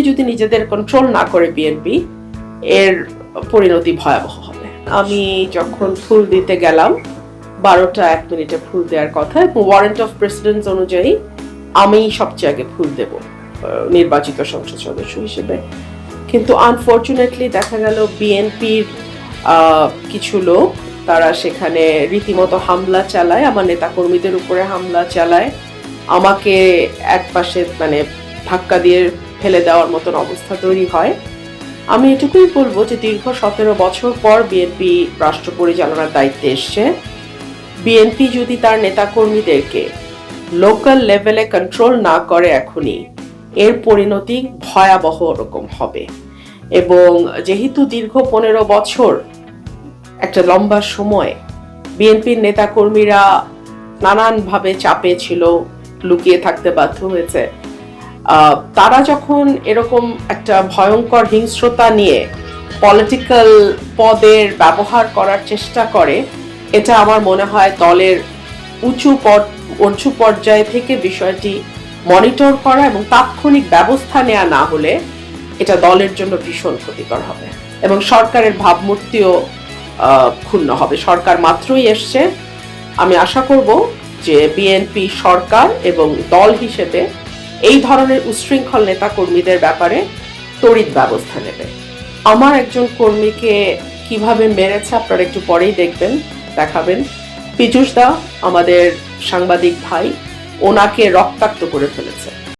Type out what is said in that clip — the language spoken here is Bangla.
নেতাকর্মী যদি নিজেদের কন্ট্রোল না করে বিএনপি এর পরিণতি ভয়াবহ হবে। আমি যখন ফুল দিতে গেলাম, বারোটা এক মিনিটে ফুল দেওয়ার কথা এবং ওয়ারেন্ট অফ প্রেসিডেন্ট অনুযায়ী আমি সবচেয়ে আগে ফুল দেব নির্বাচিত সংসদ সদস্য হিসেবে। কিন্তু আনফর্চুনেটলি দেখা গেল বিএনপির কিছু লোক, তারা সেখানে রীতিমতো হামলা চালায়, আমার নেতাকর্মীদের উপরে হামলা চালায়। আমাকে এক পাশে মানে ধাক্কা দিয়ে ফেলে দেওয়ার মতন অবস্থা তৈরি হয়। আমি এটুকুই বলব যে দীর্ঘ সতেরো বছর পর বিএনপি রাষ্ট্র পরিচালনার দায়িত্বে এসছে। বিএনপি যদি তার নেতাকর্মীদেরকে লোকাল লেভেলে কন্ট্রোল না করে এখনই, এর পরিণতি ভয়াবহ রকম হবে। এবং যেহেতু দীর্ঘ পনেরো বছর একটা লম্বা সময় বিএনপির নেতাকর্মীরা নানানভাবে চাপে ছিল, লুকিয়ে থাকতে বাধ্য হয়েছে তারা যখন এরকম একটা ভয়ঙ্কর হিংস্রতা নিয়ে পলিটিক্যাল পদের ব্যবহার করার চেষ্টা করে, এটা আমার মনে হয় দলের উঁচু পদ উঁচু পর্যায় থেকে বিষয়টি মনিটর করা এবং তাৎক্ষণিক ব্যবস্থা নেওয়া না হলে এটা দলের জন্য ভীষণ ক্ষতিকর হবে এবং সরকারের ভাবমূর্তিও ক্ষুণ্ণ হবে। সরকার মাত্রই এসছে। আমি আশা করব যে বিএনপি সরকার এবং দল হিসেবে এই ধরনের উচ্ছৃঙ্খল নেতা কর্মীদের ব্যাপারে তড়িৎ ব্যবস্থা নেবে। আমার একজন কর্মীকে কীভাবে মেরেছে আপনারা একটু পরেই দেখবেন, দেখাবেন। পীযুষ দা, আমাদের সাংবাদিক ভাই, ওনাকে রক্তাক্ত করে ফেলেছে।